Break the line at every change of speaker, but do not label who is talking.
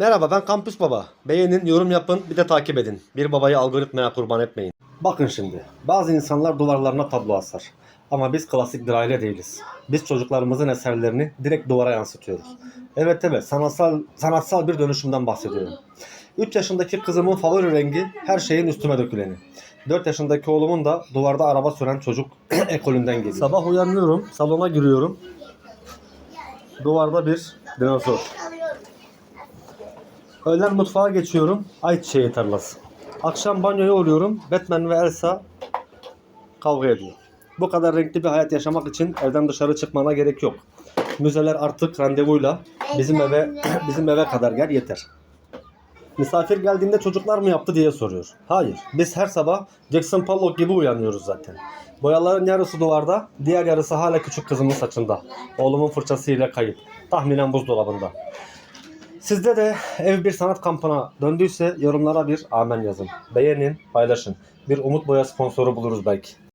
Merhaba ben Kampüs Baba. Beğenin, yorum yapın, bir de takip edin. Bir babayı algoritmaya kurban etmeyin. Bakın şimdi, bazı insanlar duvarlarına tablo asar. Ama biz klasik bir aile değiliz. Biz çocuklarımızın eserlerini direkt duvara yansıtıyoruz. Evet evet, sanatsal, sanatsal bir dönüşümden bahsediyorum. 3 yaşındaki kızımın favori rengi her şeyin üstüme döküleni. 4 yaşındaki oğlumun da duvarda araba süren çocuk ekolünden geliyor. Sabah uyanıyorum, salona giriyorum. Duvarda bir dinozor. Öğlen mutfağa geçiyorum. Ayçiçeği tarlası. Akşam banyoya uğruyorum. Batman ve Elsa kavga ediyor. Bu kadar renkli bir hayat yaşamak için evden dışarı çıkmana gerek yok. Müzeler artık randevuyla bizim eve bizim eve kadar gel yeter. Misafir geldiğinde çocuklar mı yaptı diye soruyor. Hayır. Biz her sabah Jackson Pollock gibi uyanıyoruz zaten. Boyaların yarısı duvarda, diğer yarısı hala küçük kızımın saçında. Oğlumun fırçasıyla kayıp. Tahminen buzdolabında. Sizde de ev bir sanat kampına döndüyse yorumlara bir amen yazın. Beğenin, paylaşın. Bir umut boya sponsoru buluruz belki.